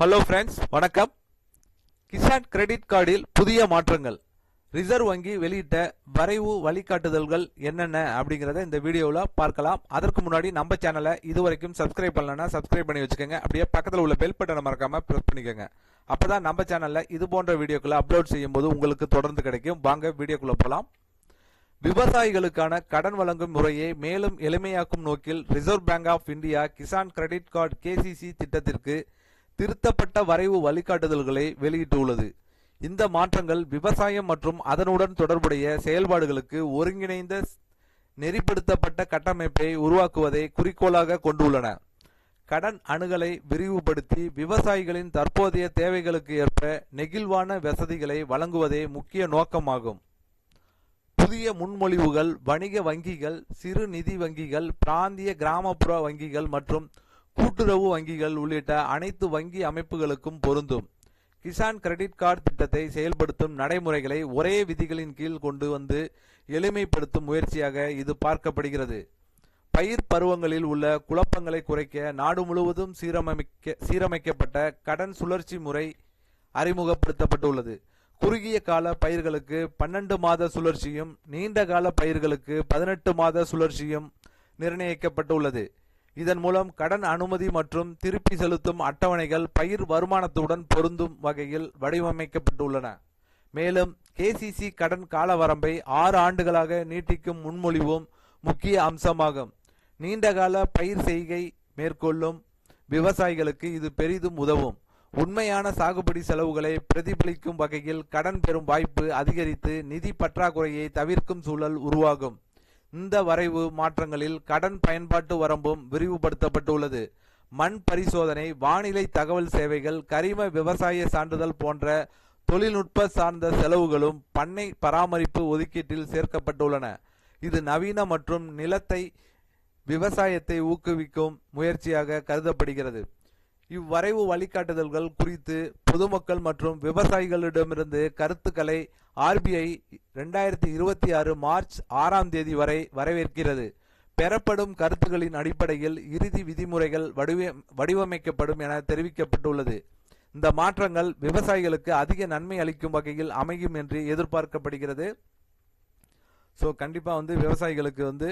Hello friends வணக்கம். Kisan credit கார்டில் புதிய மாற்றங்கள். ரிசர்வ் வங்கி வெளியிட்ட வரைவு வழிகாட்டுதல்கள் என்னென்ன அப்படிங்கிறத இந்த வீடியோவில் பார்க்கலாம். அதற்கு முன்னாடி நம்ம சேனலை இதுவரைக்கும் சப்ஸ்கிரைப் பண்ணலன்னா சப்ஸ்கிரைப் பண்ணி வச்சுக்கோங்க. அப்படியே பக்கத்தில் உள்ள பெல் பட்டனை மறக்காமல் ப்ரெஸ் பண்ணிக்கோங்க. அப்பதான் நம்ம சேனலில் இது போன்ற வீடியோக்களை அப்லோட் செய்யும்போது உங்களுக்கு தொடர்ந்து கிடைக்கும். வாங்க வீடியோக்குள்ளே போகலாம் விவசாயிகளுக்கான கடன் வழங்கும் முறையை மேலும் எளிமையாக்கும் நோக்கில் reserve bank of India Kisan credit card KCC திட்டத்திற்கு திருத்தப்பட்ட வரைவு வழிகாட்டுதல்களை வெளியிட்டுள்ளது. இந்த மாற்றங்கள் விவசாயம் மற்றும் அதனுடன் தொடர்புடைய செயல்பாடுகளுக்கு ஒருங்கிணைந்த நெறிப்படுத்தப்பட்ட கட்டமைப்பை உருவாக்குவதை குறிக்கோளாக கொண்டுள்ளன. கடன் அணுகலை விரிவுபடுத்தி விவசாயிகளின் தற்போதைய தேவைகளுக்கு ஏற்ப நெகிழ்வான வசதிகளை வழங்குவதே முக்கிய நோக்கமாகும். புதிய முன்மொழிவுகள் வணிக வங்கிகள் சிறு நிதி வங்கிகள் பிராந்திய கிராமப்புற வங்கிகள் மற்றும் கூட்டுறவு வங்கிகள் உள்ளிட்ட அனைத்து வங்கி அமைப்புகளுக்கும் பொருந்தும். கிசான் கிரெடிட் கார்டு திட்டத்தை செயல்படுத்தும் நடைமுறைகளை ஒரே விதிகளின் கீழ் கொண்டு வந்து எளிமைப்படுத்தும் முயற்சியாக இது பார்க்கப்படுகிறது. பயிர் பருவங்களில் உள்ள குழப்பங்களை குறைக்க நாடு முழுவதும் சீரமைக்க சீரமைக்கப்பட்ட கடன் சுழற்சி முறை அறிமுகப்படுத்தப்பட்டுள்ளது. குறுகிய கால பயிர்களுக்கு பன்னெண்டு மாத சுழற்சியும் நீண்ட கால பயிர்களுக்கு பதினெட்டு மாத சுழற்சியும் நிர்ணயிக்கப்பட்டுள்ளது. இதன் மூலம் கடன் அனுமதி மற்றும் திருப்பி செலுத்தும் அட்டவணைகள் பயிர் வருமானத்துடன் பொருந்தும் வகையில் வடிவமைக்கப்பட்டுள்ளன. மேலும் கேசிசி கடன் கால வரம்பை ஆறு ஆண்டுகளாக நீட்டிக்கும் முன்மொழிவும் முக்கிய அம்சமாகும். நீண்டகால பயிர் செய்கை மேற்கொள்ளும் விவசாயிகளுக்கு இது பெரிதும் உதவும். உண்மையான சாகுபடி செலவுகளை பிரதிபலிக்கும் வகையில் கடன் பெறும் வாய்ப்பு அதிகரித்து நிதி பற்றாக்குறையை தவிர்க்கும் சூழல் உருவாகும். இந்த வரைவு மாற்றங்களில் கடன் பயன்பாட்டு வரம்பும் விரிவுபடுத்தப்பட்டுள்ளது. மண் பரிசோதனை வானிலை தகவல் சேவைகள் கரிம விவசாய சான்றிதழ் போன்ற தொழில்நுட்ப சார்ந்த செலவுகளும் பண்ணை பராமரிப்பு ஒதுக்கீட்டில் சேர்க்கப்பட்டுள்ளன. இது நவீன மற்றும் நிலத்தை விவசாயத்தை ஊக்குவிக்கும் முயற்சியாக கருதப்படுகிறது. இவ்வரைவு வழிகாட்டுதல்கள் குறித்து பொதுமக்கள் மற்றும் விவசாயிகளிடமிருந்து கருத்துக்களை ஆர்பிஐ ரெண்டாயிரத்தி இருபத்தி ஆறு மார்ச் ஆறாம் தேதி வரை வரவேற்கிறது. பெறப்படும் கருத்துகளின் அடிப்படையில் இறுதி விதிமுறைகள் வடிவ வடிவமைக்கப்படும் என தெரிவிக்கப்பட்டுள்ளது. இந்த மாற்றங்கள் விவசாயிகளுக்கு அதிக நன்மை அளிக்கும் வகையில் அமையும் என்று எதிர்பார்க்கப்படுகிறது. ஸோ கண்டிப்பாக வந்து விவசாயிகளுக்கு வந்து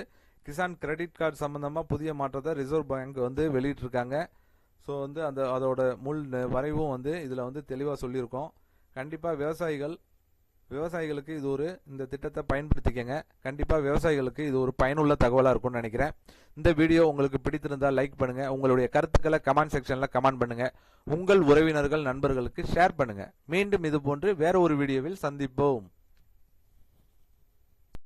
கிசான் கிரெடிட் கார்டு சம்பந்தமாக புதிய மாற்றத்தை ரிசர்வ் பேங்க் வந்து வெளியிட்டிருக்காங்க. ஸோ வந்து அந்த அதோட முள் வரைவும் வந்து இதில் வந்து தெளிவாக சொல்லியிருக்கோம். கண்டிப்பாக விவசாயிகள் விவசாயிகளுக்கு இது ஒரு இந்த திட்டத்தை பயன்படுத்திக்கங்க. கண்டிப்பாக விவசாயிகளுக்கு இது ஒரு பயனுள்ள தகவலாக இருக்கும்னு நினைக்கிறேன். இந்த வீடியோ உங்களுக்கு பிடித்திருந்தால் லைக் பண்ணுங்கள் உங்களுடைய கருத்துக்களை கமெண்ட் செக்ஷனில் கமெண்ட் பண்ணுங்கள் உங்கள் உறவினர்கள் நண்பர்களுக்கு ஷேர் பண்ணுங்கள் மீண்டும் இது போன்று வேற ஒரு வீடியோவில் சந்திப்போம்.